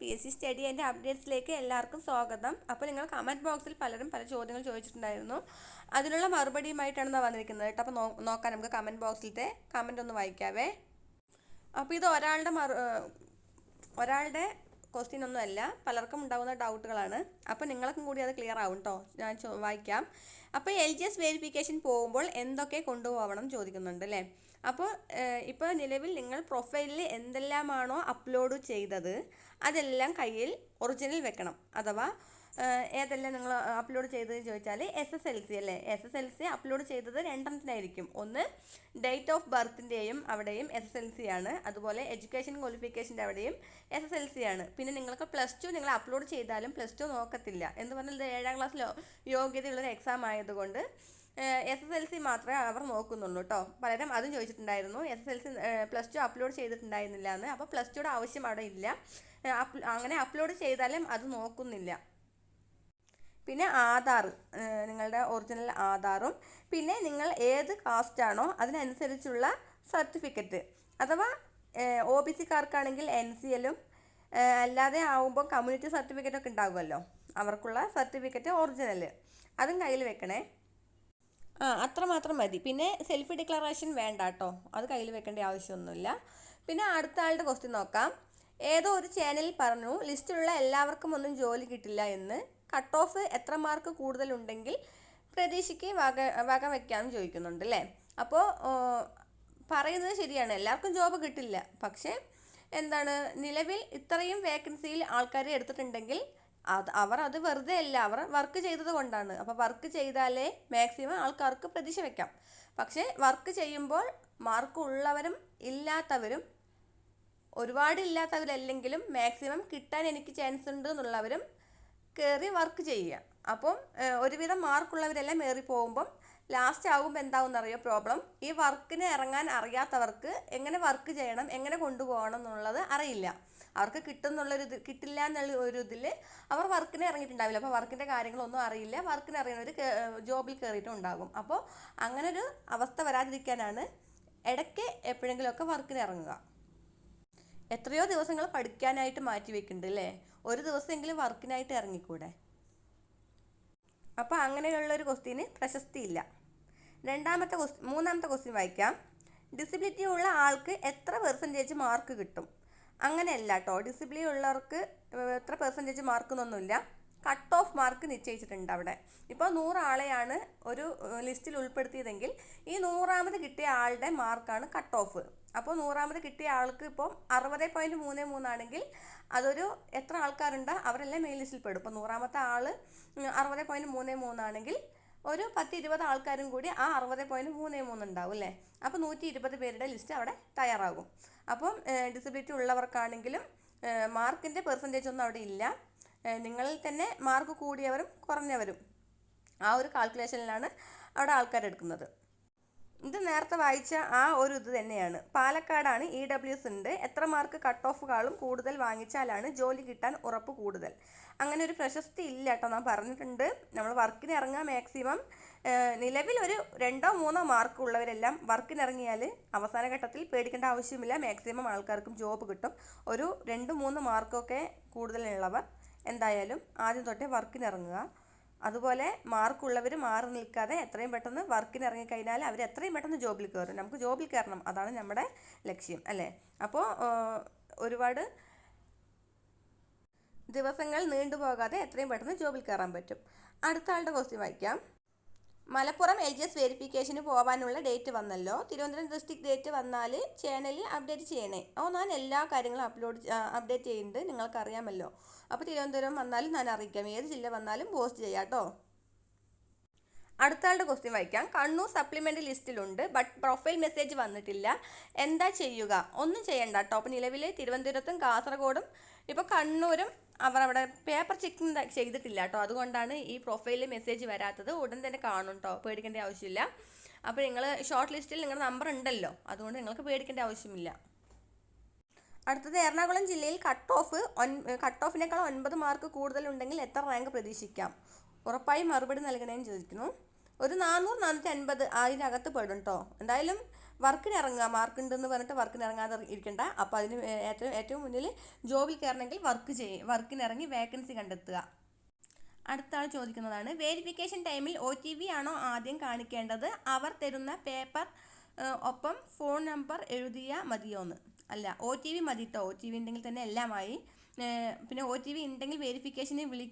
P S C study എന്റെ അപ്ഡേറ്റ്സിലേക്ക് എല്ലാവർക്കും സ്വാഗതം. അപ്പോൾ നിങ്ങൾ കമന്റ് ബോക്സിൽ പലരും പല ചോദ്യങ്ങൾ ചോദിച്ചിട്ടുണ്ടായിരുന്നു. അതിനുള്ള മറുപടിയുമായിട്ടാണ് ഞാൻ വന്നിരിക്കുന്നത് കേട്ടോ. അപ്പോൾ നോക്കാം നമുക്ക് കമന്റ് ബോക്സിലത്തെ കമന്റ് ഒന്ന് വായിക്കാവേ. അപ്പോൾ ഇത് ഒരാളുടെ മറു ഒരാളുടെ ക്വസ്റ്റ്യൻ ഒന്നുമല്ല പലർക്കും ഉണ്ടാകുന്ന ഡൗട്ടുകളാണ് അപ്പോൾ നിങ്ങൾക്കും കൂടി അത് ക്ലിയർ ആവും കേട്ടോ ഞാൻ വായിക്കാം. അപ്പോൾ എൽ ജി എസ് വെരിഫിക്കേഷൻ പോകുമ്പോൾ എന്തൊക്കെ കൊണ്ടുപോകണം ചോദിക്കുന്നുണ്ട് അല്ലേ അപ്പോൾ ഇപ്പോൾ നിലവിൽ നിങ്ങൾ പ്രൊഫൈലിൽ എന്തെല്ലാമാണോ അപ്ലോഡ് ചെയ്തത്? അതെല്ലാം കയ്യിൽ ഒറിജിനൽ വെക്കണം. അഥവാ ഏതെല്ലാം നിങ്ങൾ അപ്ലോഡ് ചെയ്തതെന്ന് ചോദിച്ചാൽ എസ് എസ് എൽ സി അല്ലേ? S S L C upload ചെയ്തത് രണ്ടെണ്ണത്തിനായിരിക്കും. ഒന്ന് ഡേറ്റ് ഓഫ് ബർത്തിന്റെയും അവിടെയും എസ് എസ് എൽ സി ആണ്. അതുപോലെ എഡ്യൂക്കേഷൻ ക്വാളിഫിക്കേഷന്റെ അവിടെയും എസ് എസ് എൽ സി ആണ്. പിന്നെ നിങ്ങൾക്ക് പ്ലസ് ടു നിങ്ങൾ അപ്ലോഡ് ചെയ്താലും പ്ലസ് ടു നോക്കത്തില്ല. എന്ന് പറഞ്ഞാൽ ഇത് ഏഴാം ക്ലാസ്സിലോ യോഗ്യതയുള്ളൊരു എക്സാം ആയതുകൊണ്ട് എസ് എസ് എൽ സി മാത്രമേ അവർ നോക്കുന്നുള്ളൂ കേട്ടോ പലരും അതും ചോദിച്ചിട്ടുണ്ടായിരുന്നു. S S L C plus two upload ചെയ്തിട്ടുണ്ടായിരുന്നില്ല എന്ന്. അപ്പോൾ പ്ലസ് ടുയുടെ ആവശ്യം അവിടെ ഇല്ല. അങ്ങനെ അപ്ലോഡ് ചെയ്താലും അത് നോക്കുന്നില്ല. പിന്നെ ആധാർ നിങ്ങളുടെ ഒറിജിനൽ ആധാറും പിന്നെ നിങ്ങൾ ഏത് കാസ്റ്റാണോ അതിനനുസരിച്ചുള്ള സർട്ടിഫിക്കറ്റ് അഥവാ ഒ ബി സിക്കാർക്കാണെങ്കിൽ എൻ സി എല്ലും അല്ലാതെ ആവുമ്പോൾ കമ്മ്യൂണിറ്റി സർട്ടിഫിക്കറ്റ് ഒക്കെ ഉണ്ടാകുമല്ലോ അവർക്കുള്ള സർട്ടിഫിക്കറ്റ് ഒറിജിനൽ അതും കയ്യിൽ വെക്കണേ. ആ അത്ര മാത്രം മതി. പിന്നെ സെൽഫ് ഡിക്ലറേഷൻ വേണ്ട കേട്ടോ അത് കയ്യിൽ വെക്കേണ്ട ആവശ്യമൊന്നുമില്ല. പിന്നെ അടുത്ത ആളുടെ ക്വസ്റ്റ്യൻ നോക്കാം. ഏതോ ഒരു ചാനലിൽ പറഞ്ഞു ലിസ്റ്റിലുള്ള എല്ലാവർക്കും ഒന്നും ജോലി കിട്ടില്ല എന്ന്. കട്ട് ഓഫ് എത്ര മാർക്ക് കൂടുതലുണ്ടെങ്കിൽ പ്രതീക്ഷയ്ക്ക് വക വക വയ്ക്കാമെന്ന് ചോദിക്കുന്നുണ്ട് അല്ലേ അപ്പോൾ പറയുന്നത് ശരിയാണ്. എല്ലാവർക്കും ജോബ് കിട്ടില്ല. പക്ഷേ എന്താണ് നിലവിൽ ഇത്രയും വേക്കൻസിയിൽ ആൾക്കാരെ എടുത്തിട്ടുണ്ടെങ്കിൽ അത് അവർ അത് വെറുതെ അല്ല അവർ വർക്ക് ചെയ്തത് കൊണ്ടാണ്. അപ്പോൾ വർക്ക് ചെയ്താലേ മാക്സിമം ആൾക്കാർക്ക് പ്രതീക്ഷ വയ്ക്കാം പക്ഷേ വർക്ക് ചെയ്യുമ്പോൾ മാർക്ക് ഉള്ളവരും ഇല്ലാത്തവരും ഒരുപാട് ഇല്ലാത്തവരല്ലെങ്കിലും മാക്സിമം കിട്ടാൻ എനിക്ക് ചാൻസ് ഉണ്ട് എന്നുള്ളവരും കയറി വർക്ക് ചെയ്യുക. അപ്പം ഒരുവിധം മാർക്കുള്ളവരെല്ലാം ഏറി പോകുമ്പം ലാസ്റ്റ് ആകുമ്പോൾ എന്താവും എന്നറിയോ പ്രോബ്ലം ഈ വർക്കിന് ഇറങ്ങാൻ അറിയാത്തവർക്ക് എങ്ങനെ വർക്ക് ചെയ്യണം എങ്ങനെ കൊണ്ടുപോകണം എന്നുള്ളത് അറിയില്ല. അവർക്ക് കിട്ടുന്നുള്ളൊരു ഇത് കിട്ടില്ല എന്നുള്ള ഒരു ഇതിൽ അവർ വർക്കിന് ഇറങ്ങിയിട്ടുണ്ടാവില്ല. അപ്പോൾ വർക്കിന്റെ കാര്യങ്ങളൊന്നും അറിയില്ല. വർക്കിന് അറിയുന്നവർ ജോബിൽ കയറിയിട്ടും ഉണ്ടാകും അപ്പോൾ അങ്ങനൊരു അവസ്ഥ വരാതിരിക്കാനാണ് ഇടയ്ക്ക് എപ്പോഴെങ്കിലുമൊക്കെ വർക്കിന് ഇറങ്ങുക. എത്രയോ ദിവസങ്ങൾ പഠിക്കാനായിട്ട് മാറ്റി വെക്കുന്നുണ്ട് അല്ലേ? ഒരു ദിവസമെങ്കിലും വർക്കിനായിട്ട് ഇറങ്ങിക്കൂടെ? അപ്പോൾ അങ്ങനെയുള്ളൊരു ക്വസ്റ്റ്യന് പ്രശസ്തിയില്ല. രണ്ടാമത്തെ ക്വസ്റ്റ്യൻ മൂന്നാമത്തെ ക്വസ്റ്റ്യൻ വായിക്കാം. ഡിസബിലിറ്റി ഉള്ള ആൾക്ക് എത്ര പെർസെന്റേജ് മാർക്ക് കിട്ടും? അങ്ങനെയല്ല കേട്ടോ. ഡിസബിലിറ്റി ഉള്ളവർക്ക് എത്ര പെർസെന്റേജ് മാർക്ക് എന്നൊന്നുമില്ല കട്ട് ഓഫ് മാർക്ക് നിശ്ചയിച്ചിട്ടുണ്ട് അവിടെ. ഇപ്പോൾ നൂറാളെയാണ് ഒരു ലിസ്റ്റിൽ ഉൾപ്പെടുത്തിയതെങ്കിൽ ഈ നൂറാമത് കിട്ടിയ ആളുടെ മാർക്കാണ് കട്ട് ഓഫ് അപ്പോൾ നൂറാമത് കിട്ടിയ ആൾക്ക് ഇപ്പം അറുപത് പോയിന്റ് മൂന്ന് മൂന്നാണെങ്കിൽ അതൊരു എത്ര ആൾക്കാരുണ്ട്? അവരെല്ലാം മെയിൻ ലിസ്റ്റിൽ പെടും. ഇപ്പോൾ നൂറാമത്തെ ആൾ അറുപത് പോയിന്റ് മൂന്ന് മൂന്നാണെങ്കിൽ ഒരു പത്ത് ഇരുപത് ആൾക്കാരും കൂടി ആ അറുപത് പോയിന്റ് മൂന്ന് മൂന്ന് ഉണ്ടാവും അല്ലേ? അപ്പോൾ നൂറ്റി ഇരുപത് പേരുടെ ലിസ്റ്റ് അവിടെ തയ്യാറാകും. അപ്പം ഡിസബിലിറ്റി ഉള്ളവർക്കാണെങ്കിലും മാർക്കിന്റെ പെർസെന്റേജ് ഒന്നും അവിടെ ഇല്ല. നിങ്ങളിൽ തന്നെ മാർക്ക് കൂടിയവരും കുറഞ്ഞവരും. ആ ഒരു കാൽക്കുലേഷനിലാണ് അവിടെ ആൾക്കാരെടുക്കുന്നത് ഇത് നേരത്തെ വായിച്ച ആ ഒരു ഇത് തന്നെയാണ്. പാലക്കാടാണ് ഇ ഡബ്ല്യു ഉണ്ട്. എത്ര മാർക്ക് കട്ട് ഓഫുകളും കൂടുതൽ വാങ്ങിച്ചാലാണ് ജോലി കിട്ടാൻ ഉറപ്പ് കൂടുതൽ. അങ്ങനെ ഒരു പ്രശസ്തി ഇല്ല കേട്ടോ ഞാൻ പറഞ്ഞിട്ടുണ്ട്. നമ്മൾ വർക്കിന് ഇറങ്ങാൻ മാക്സിമം നിലവിൽ ഒരു രണ്ടോ മൂന്നോ മാർക്ക് ഉള്ളവരെല്ലാം വർക്കിന് ഇറങ്ങിയാൽ അവസാന ഘട്ടത്തിൽ പേടിക്കേണ്ട ആവശ്യമില്ല. മാക്സിമം ആൾക്കാർക്കും ജോബ് കിട്ടും. ഒരു രണ്ട് മൂന്ന് മാർക്കൊക്കെ കൂടുതലുള്ളവർ എന്തായാലും ആദ്യം തൊട്ടേ വർക്കിനിറങ്ങുക. അതുപോലെ മാർക്കുള്ളവർ മാറി നിൽക്കാതെ എത്രയും പെട്ടെന്ന് വർക്കിന് ഇറങ്ങിക്കഴിഞ്ഞാൽ അവർ എത്രയും പെട്ടെന്ന് ജോബിൽ കയറും. നമുക്ക് ജോബിൽ കയറണം. അതാണ് നമ്മുടെ ലക്ഷ്യം അല്ലേ? അപ്പോൾ ഒരുപാട് ദിവസങ്ങൾ നീണ്ടുപോകാതെ എത്രയും പെട്ടെന്ന് ജോബിൽ കയറാൻ പറ്റും. അടുത്ത ആളുടെ ക്വസ്റ്റ്യൻ വായിക്കാം. മലപ്പുറം എൽ ജി എസ് വെരിഫിക്കേഷന് പോകാനുള്ള ഡേറ്റ് വന്നല്ലോ. തിരുവനന്തപുരം ഡിസ്ട്രിക്ട് ഡേറ്റ് വന്നാൽ ചാനലിൽ അപ്ഡേറ്റ് ചെയ്യണേ. ഓ ഞാൻ എല്ലാ കാര്യങ്ങളും അപ്ലോഡ് അപ്ഡേറ്റ് ചെയ്യുന്നുണ്ട്. നിങ്ങൾക്കറിയാമല്ലോ. അപ്പോൾ തിരുവനന്തപുരം വന്നാലും ഞാൻ അറിയിക്കാം. ഏത് ജില്ല വന്നാലും പോസ്റ്റ് ചെയ്യാം കേട്ടോ. അടുത്ത ആളുടെ ക്വസ്റ്റ്യൻ വായിക്കാം. കണ്ണൂർ സപ്ലിമെന്റ് ലിസ്റ്റിലുണ്ട് ബട്ട് പ്രൊഫൈൽ മെസ്സേജ് വന്നിട്ടില്ല. എന്താ ചെയ്യുക? ഒന്നും ചെയ്യണ്ട കേട്ടോ അപ്പോൾ നിലവിൽ തിരുവനന്തപുരത്തും കാസർഗോഡും ഇപ്പോൾ കണ്ണൂരും അവർ അവിടെ പേപ്പർ ചെക്ക് ചെയ്തിട്ടില്ല കേട്ടോ അതുകൊണ്ടാണ് ഈ പ്രൊഫൈലിൽ മെസ്സേജ് വരാത്തത്. ഉടൻ തന്നെ കാണും കേട്ടോ പേടിക്കേണ്ട ആവശ്യമില്ല. അപ്പോൾ നിങ്ങൾ ഷോർട്ട് ലിസ്റ്റിൽ നിങ്ങളുടെ നമ്പർ ഉണ്ടല്ലോ. അതുകൊണ്ട് നിങ്ങൾക്ക് പേടിക്കേണ്ട ആവശ്യമില്ല. അടുത്തത് എറണാകുളം ജില്ലയിൽ കട്ട് ഓഫ് ഒൻ കട്ട് ഓഫിനേക്കാൾ ഒൻപത് മാർക്ക് കൂടുതലുണ്ടെങ്കിൽ എത്ര റാങ്ക് പ്രതീക്ഷിക്കാം? ഉറപ്പായും മറുപടി നൽകണേന്ന് ചോദിക്കുന്നു. ഒരു നാനൂറ് നാനൂറ്റി അൻപത് അതിനകത്ത് പെടും കേട്ടോ എന്തായാലും വർക്കിന് ഇറങ്ങുക മാർക്ക് ഉണ്ടെന്ന് പറഞ്ഞിട്ട് വർക്കിന് ഇറങ്ങാതെ ഇരിക്കണ്ട. അപ്പോൾ അതിന് ഏറ്റവും ഏറ്റവും മുന്നിൽ ജോബിൽ കയറണമെങ്കിൽ വർക്ക് ചെയ്യും വർക്കിന് ഇറങ്ങി വേക്കൻസി കണ്ടെത്തുക. അടുത്ത ആൾ ചോദിക്കുന്നതാണ് വേരിഫിക്കേഷൻ ടൈമിൽ ഒ ടി വി ആണോ ആദ്യം കാണിക്കേണ്ടത്? അവർ തരുന്ന പേപ്പർ ഒപ്പം ഫോൺ നമ്പർ എഴുതിയ മതിയോന്ന്. അല്ല ഒ ടി വി മതി കേട്ടോ ഒ ടി വി ഉണ്ടെങ്കിൽ തന്നെ എല്ലാമായി. പിന്നെ ഒ ടി വി ഉണ്ടെങ്കിൽ വേരിഫിക്കേഷന് വിളി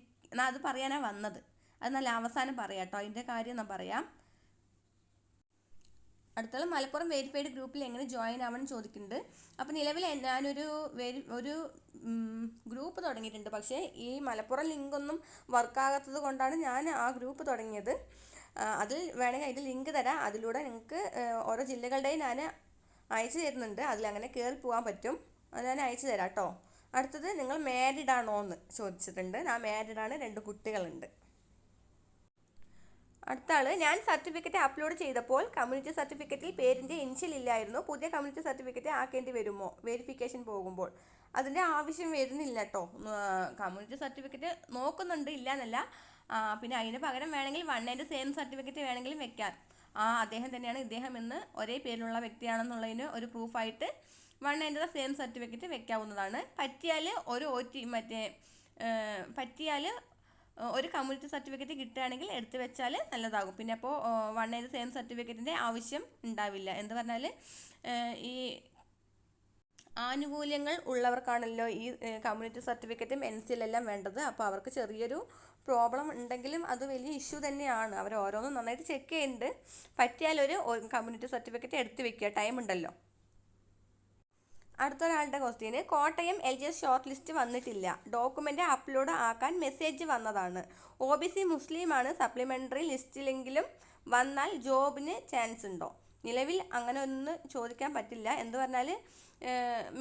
അത് പറയാനാണ് വന്നത്. അത് അവസാനം പറയാം കേട്ടോ അതിന്റെ കാര്യം ഞാൻ പറയാം. അടുത്തുള്ള മലപ്പുറം വെരിഫൈഡ് ഗ്രൂപ്പിൽ എങ്ങനെ ജോയിൻ ആവണം ചോദിക്കുന്നുണ്ട്. അപ്പോൾ നിലവിൽ ഞാനൊരു വെരി ഒരു ഗ്രൂപ്പ് തുടങ്ങിയിട്ടുണ്ട്. പക്ഷേ ഈ മലപ്പുറം ലിങ്കൊന്നും വർക്കാകാത്തത് കൊണ്ടാണ് ഞാൻ ആ ഗ്രൂപ്പ് തുടങ്ങിയത്. അതിൽ വേണമെങ്കിൽ അതിന്റെ ലിങ്ക് തരാം. അതിലൂടെ നിങ്ങൾക്ക് ഓരോ ജില്ലകളുടെയും ഞാൻ അയച്ചു തരുന്നുണ്ട്. അതിലങ്ങനെ കയറി പോകാൻ പറ്റും. അത് ഞാൻ അയച്ചു തരാം കേട്ടോ. അടുത്തത് നിങ്ങൾ മാരിഡ് ആണോ എന്ന് ചോദിച്ചിട്ടുണ്ട്. ഞാൻ ആണ്. രണ്ട് കുട്ടികളുണ്ട്. അടുത്ത ആൾ ഞാൻ സർട്ടിഫിക്കറ്റ് അപ്ലോഡ് ചെയ്തപ്പോൾ കമ്മ്യൂണിറ്റി സർട്ടിഫിക്കറ്റിൽ പേരിന്റെ ഇനിഷ്യൽ ഇല്ലായിരുന്നു. പുതിയ കമ്മ്യൂണിറ്റി സർട്ടിഫിക്കറ്റ് ആക്കേണ്ടി വരുമോ? വെരിഫിക്കേഷൻ പോകുമ്പോൾ. അതിന്റെ ആവശ്യം വരുന്നില്ല കേട്ടോ കമ്മ്യൂണിറ്റി സർട്ടിഫിക്കറ്റ് നോക്കുന്നുണ്ട് ഇല്ല എന്നല്ല പിന്നെ അതിന് പകരം വേണമെങ്കിൽ വൺ ആൻഡ് സെയിം സർട്ടിഫിക്കറ്റ് വേണമെങ്കിലും വെക്കാം. ആ അദ്ദേഹം തന്നെയാണ് ഇദ്ദേഹം എന്ന് ഒരേ പേരിലുള്ള വ്യക്തിയാണെന്നുള്ളതിന് ഒരു പ്രൂഫായിട്ട് one and the same certificate വെക്കാവുന്നതാണ്. പറ്റിയാൽ ഒരു ഒ ടി മറ്റേ പറ്റിയാൽ ഒരു കമ്മ്യൂണിറ്റി സർട്ടിഫിക്കറ്റ് കിട്ടുകയാണെങ്കിൽ എടുത്തു വെച്ചാൽ നല്ലതാകും. പിന്നെ അപ്പോൾ വൺ ആൻഡ് സെയിം സർട്ടിഫിക്കറ്റിന്റെ ആവശ്യം ഉണ്ടാവില്ല. എന്ന് പറഞ്ഞാൽ ഈ ആനുകൂല്യങ്ങൾ ഉള്ളവർക്കാണല്ലോ ഈ കമ്മ്യൂണിറ്റി സർട്ടിഫിക്കറ്റും എൻ സി എല്ലാം വേണ്ടത്. അപ്പോൾ അവർക്ക് ചെറിയൊരു പ്രോബ്ലം ഉണ്ടെങ്കിലും അത് വലിയ ഇഷ്യൂ തന്നെയാണ്. അവർ ഓരോന്നും നന്നായിട്ട് ചെക്ക് ചെയ്യുന്നുണ്ട്. പറ്റിയാലൊരു കമ്മ്യൂണിറ്റി സർട്ടിഫിക്കറ്റ് എടുത്തു വെക്കുക. ടൈം ഉണ്ടല്ലോ. അടുത്തൊരാളുടെ question Kottayam L G S shortlist വന്നിട്ടില്ല. ഡോക്യുമെന്റ് അപ്ലോഡ് ആക്കാൻ മെസ്സേജ് വന്നതാണ്. ഒ ബി സി മുസ്ലിമാണ് സപ്ലിമെന്ററി ലിസ്റ്റിലെങ്കിലും വന്നാൽ ജോബിന് ചാൻസ് ഉണ്ടോ? നിലവിൽ അങ്ങനെ ഒന്നും ചോദിക്കാൻ പറ്റില്ല. എന്ന് പറഞ്ഞാൽ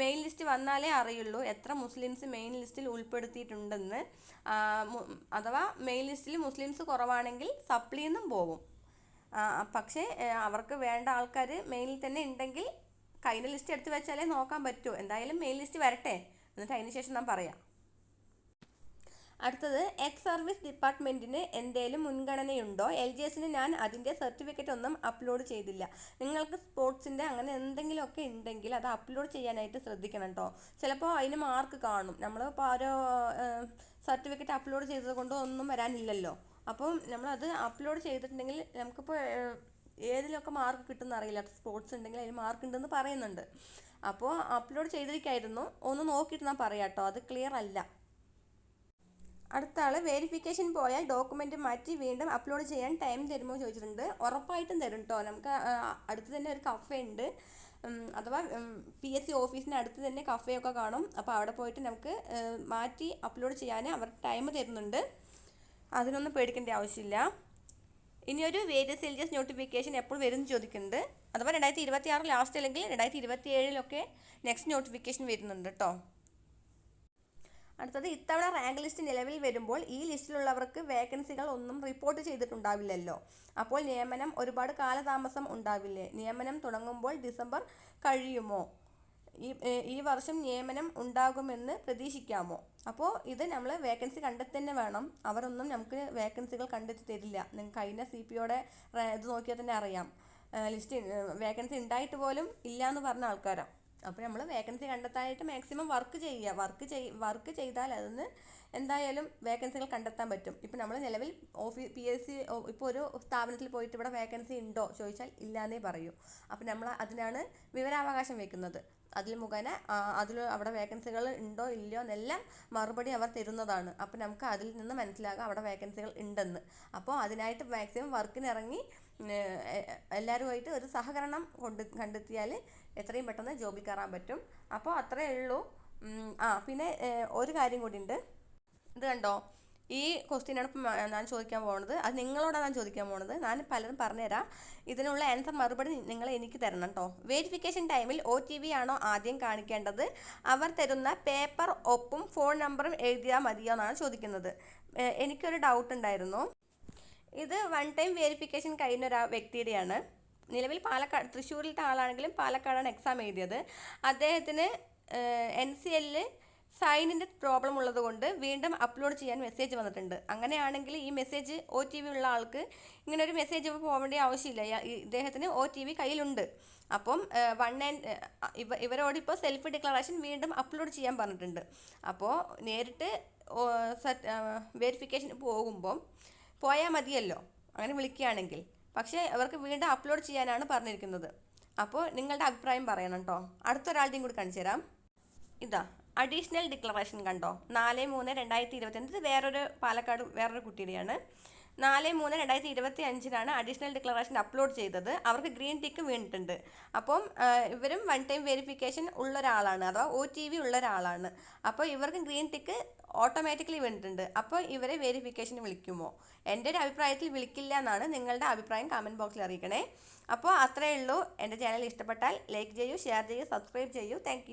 മെയിൻ ലിസ്റ്റ് വന്നാലേ അറിയുള്ളൂ. എത്ര മുസ്ലിംസ് മെയിൻ ലിസ്റ്റിൽ ഉൾപ്പെടുത്തിയിട്ടുണ്ടെന്ന്. അഥവാ മെയിൻ ലിസ്റ്റിൽ മുസ്ലിംസ് കുറവാണെങ്കിൽ സപ്ലിന്നും പോകും പക്ഷേ അവർക്ക് വേണ്ട ആൾക്കാർ മെയിനിൽ തന്നെ ഉണ്ടെങ്കിൽ കഴിഞ്ഞ ലിസ്റ്റ് എടുത്തു വെച്ചാലേ നോക്കാൻ പറ്റൂ. എന്തായാലും മെയിൻ ലിസ്റ്റ് വരട്ടെ. എന്നിട്ട് അതിന് ശേഷം ഞാൻ പറയാം. അടുത്തത് എക്സ് സർവീസ് ഡിപ്പാർട്ട്മെന്റിന് എന്തെങ്കിലും മുൻഗണനയുണ്ടോ? എൽ ജി എസിന് ഞാൻ അതിന്റെ സർട്ടിഫിക്കറ്റ് ഒന്നും അപ്ലോഡ് ചെയ്തില്ല. നിങ്ങൾക്ക് സ്പോർട്സിന്റെ അങ്ങനെ എന്തെങ്കിലുമൊക്കെ ഉണ്ടെങ്കിൽ അത് അപ്ലോഡ് ചെയ്യാനായിട്ട് ശ്രദ്ധിക്കണം കേട്ടോ ചിലപ്പോൾ അതിന് മാർക്ക് കാണും. നമ്മൾ ഇപ്പോൾ ഓരോ സർട്ടിഫിക്കറ്റ് അപ്ലോഡ് ചെയ്തത് കൊണ്ട് ഒന്നും വരാനില്ലല്ലോ. അപ്പം നമ്മളത് അപ്ലോഡ് ചെയ്തിട്ടുണ്ടെങ്കിൽ നമുക്കിപ്പോൾ ഏതിലൊക്കെ മാർക്ക് കിട്ടുമെന്ന് അറിയില്ല സ്പോർട്സ് ഉണ്ടെങ്കിൽ അതിന് മാർക്ക് ഉണ്ടെന്ന് പറയുന്നുണ്ട്. അപ്പോൾ അപ്ലോഡ് ചെയ്തിരിക്കായിരുന്നു. ഒന്ന് നോക്കിയിട്ട് ഞാൻ പറയാം കേട്ടോ അത് ക്ലിയർ അല്ല. അടുത്ത ആൾ വെരിഫിക്കേഷൻ പോയാൽ ഡോക്യുമെന്റ് മാറ്റി വീണ്ടും അപ്ലോഡ് ചെയ്യാൻ ടൈം തരുമോ ചോദിച്ചിട്ടുണ്ട്. ഉറപ്പായിട്ടും തരും കേട്ടോ നമുക്ക് അടുത്ത് തന്നെ ഒരു കഫേ ഉണ്ട്. അഥവാ പി എസ് സി ഓഫീസിന്റെ അടുത്ത് തന്നെ കഫേയൊക്കെ കാണും. അപ്പോൾ അവിടെ പോയിട്ട് നമുക്ക് മാറ്റി അപ്ലോഡ് ചെയ്യാൻ അവർ ടൈം തരുന്നുണ്ട്. അതിനൊന്നും പേടിക്കേണ്ട ആവശ്യമില്ല. ഇനിയൊരു വേരിയസ് എൽ നോട്ടിഫിക്കേഷൻ എപ്പോൾ വരും എന്ന് ചോദിക്കുന്നുണ്ട്. അഥവാ രണ്ടായിരത്തി ഇരുപത്തി ആറ് ലാസ്റ്റ് അല്ലെങ്കിൽ രണ്ടായിരത്തി ഇരുപത്തി ഏഴിലൊക്കെ നെക്സ്റ്റ് നോട്ടിഫിക്കേഷൻ വരുന്നുണ്ട് കേട്ടോ അടുത്തത് ഇത്തവണ റാങ്ക് ലിസ്റ്റ് നിലവിൽ വരുമ്പോൾ ഈ ലിസ്റ്റിലുള്ളവർക്ക് വേക്കൻസികൾ ഒന്നും റിപ്പോർട്ട് ചെയ്തിട്ടുണ്ടാവില്ലല്ലോ. അപ്പോൾ നിയമനം ഒരുപാട് കാലതാമസം ഉണ്ടാവില്ലേ? നിയമനം തുടങ്ങുമ്പോൾ ഡിസംബർ കഴിയുമോ? ഈ വർഷം നിയമനം ഉണ്ടാകുമെന്ന് പ്രതീക്ഷിക്കാമോ? അപ്പോൾ ഇത് നമ്മൾ വേക്കൻസി കണ്ടെത്തി തന്നെ വേണം. അവരൊന്നും നമുക്ക് വേക്കൻസികൾ കണ്ടെത്തി തരില്ല. നിങ്ങൾക്ക് കഴിഞ്ഞ സി പി ഒയുടെ ഇത് നോക്കിയാൽ തന്നെ അറിയാം. ലിസ്റ്റ് വേക്കൻസി ഉണ്ടായിട്ട് പോലും ഇല്ല എന്ന് പറഞ്ഞ ആൾക്കാരാണ് അപ്പോൾ നമ്മൾ വേക്കൻസി കണ്ടെത്താനായിട്ട് മാക്സിമം വർക്ക് ചെയ്യുക വർക്ക് ചെയ് വർക്ക് ചെയ്താൽ അതിന് എന്തായാലും വേക്കൻസികൾ കണ്ടെത്താൻ പറ്റും. ഇപ്പം നമ്മൾ നിലവിൽ ഓഫീസ് പി എസ് സി ഇപ്പോൾ ഒരു സ്ഥാപനത്തിൽ പോയിട്ട് ഇവിടെ വേക്കൻസി ഉണ്ടോ ചോദിച്ചാൽ ഇല്ലാന്നേ പറയൂ. അപ്പം നമ്മൾ അതിനാണ് വിവരാവകാശം വെക്കുന്നത്. അതിൽ മുഖേന അതിൽ അവിടെ വേക്കൻസികൾ ഉണ്ടോ ഇല്ലയോ എന്നെല്ലാം മറുപടി അവർ തരുന്നതാണ്. അപ്പോൾ നമുക്ക് അതിൽ നിന്ന് മനസ്സിലാകാം അവിടെ വേക്കൻസികൾ ഉണ്ടെന്ന്. അപ്പോൾ അതിനായിട്ട് മാക്സിമം വർക്കിന് ഇറങ്ങി എല്ലാവരുമായിട്ട് ഒരു സഹകരണം കൊണ്ട് കണ്ടെത്തിയാൽ എത്രയും പെട്ടെന്ന് ജോബിൽ കയറാൻ പറ്റും. അപ്പോൾ അത്രയേ ഉള്ളൂ. ആ പിന്നെ ഒരു കാര്യം കൂടി ഉണ്ട്. ഇത് കണ്ടോ? ഈ ക്വസ്റ്റ്യനാണ് ഇപ്പം ഞാൻ ചോദിക്കാൻ പോകുന്നത് അത് നിങ്ങളോടാണ് ഞാൻ ചോദിക്കാൻ പോകുന്നത് ഞാൻ പലരും പറഞ്ഞുതരാം. ഇതിനുള്ള ആൻസർ മറുപടി നിങ്ങൾ എനിക്ക് തരണം കേട്ടോ വെരിഫിക്കേഷൻ ടൈമിൽ ഒ ടി വി ആണോ ആദ്യം കാണിക്കേണ്ടത്? അവർ തരുന്ന പേപ്പർ ഒപ്പും ഫോൺ നമ്പറും എഴുതിയാൽ മതിയോ എന്നാണ് ചോദിക്കുന്നത്. എനിക്കൊരു ഡൗട്ട് ഉണ്ടായിരുന്നു. ഇത് വൺ ടൈം വെരിഫിക്കേഷൻ കഴിഞ്ഞ ഒരു വ്യക്തിയുടെയാണ്. നിലവിൽ പാലക്കാട് തൃശ്ശൂരിലത്തെ ആളാണെങ്കിലും പാലക്കാടാണ് എക്സാം എഴുതിയത്. അദ്ദേഹത്തിന് എൻ സി എല്ലിൽ സൈനിന്റെ പ്രോബ്ലം ഉള്ളതുകൊണ്ട് വീണ്ടും അപ്ലോഡ് ചെയ്യാൻ മെസ്സേജ് വന്നിട്ടുണ്ട്. അങ്ങനെയാണെങ്കിൽ ഈ മെസ്സേജ് ഒ ടി വി ഉള്ള ആൾക്ക് ഇങ്ങനെ ഒരു മെസ്സേജ് പോകേണ്ട ആവശ്യമില്ല. ഇദ്ദേഹത്തിന് ഒ ടി വി കയ്യിലുണ്ട്. അപ്പം വൺ ആൻഡ് ഇവ ഇവരോട് ഇപ്പോൾ സെൽഫ് ഡിക്ലറേഷൻ വീണ്ടും അപ്ലോഡ് ചെയ്യാൻ പറഞ്ഞിട്ടുണ്ട്. അപ്പോൾ നേരിട്ട് വെരിഫിക്കേഷൻ പോകുമ്പം പോയാൽ മതിയല്ലോ. അങ്ങനെ വിളിക്കുകയാണെങ്കിൽ. പക്ഷേ അവർക്ക് വീണ്ടും അപ്ലോഡ് ചെയ്യാനാണ് പറഞ്ഞിരിക്കുന്നത്. അപ്പോൾ നിങ്ങളുടെ അഭിപ്രായം പറയണം കേട്ടോ അടുത്തൊരാളുടെയും കൂടി കാണിച്ചു തരാം. ഇതാ അഡീഷണൽ ഡിക്ലറേഷൻ കണ്ടോ? നാല് മൂന്ന് രണ്ടായിരത്തി ഇരുപത്തി ഇത് വേറൊരു പാലക്കാട് വേറൊരു കുട്ടിയുടെയാണ്. നാല് മൂന്ന് രണ്ടായിരത്തി ഇരുപത്തി അഞ്ചിനാണ് അഡീഷണൽ ഡിക്ലറേഷൻ അപ്ലോഡ് ചെയ്തത്. അവർക്ക് ഗ്രീൻ ടിക്ക് വീണിട്ടുണ്ട്. അപ്പം ഇവരും വൺ ടൈം വെരിഫിക്കേഷൻ ഉള്ള ഒരാളാണ്. അഥവാ ഒ ടി വി ഉള്ള ഒരാളാണ്. അപ്പോൾ ഇവർക്ക് ഗ്രീൻ ടിക്ക് ഓട്ടോമാറ്റിക്കലി വീണിട്ടുണ്ട്. അപ്പോൾ ഇവരെ വെരിഫിക്കേഷൻ വിളിക്കുമോ? എന്റെ ഒരു അഭിപ്രായത്തിൽ വിളിക്കില്ല എന്നാണ് നിങ്ങളുടെ അഭിപ്രായം കമന്റ് ബോക്സിൽ അറിയിക്കണേ. അപ്പോൾ അത്രയേ ഉള്ളൂ. എന്റെ ചാനൽ ഇഷ്ടപ്പെട്ടാൽ ലൈക്ക് ചെയ്യൂ ഷെയർ ചെയ്യൂ സബ്സ്ക്രൈബ് ചെയ്യൂ. താങ്ക്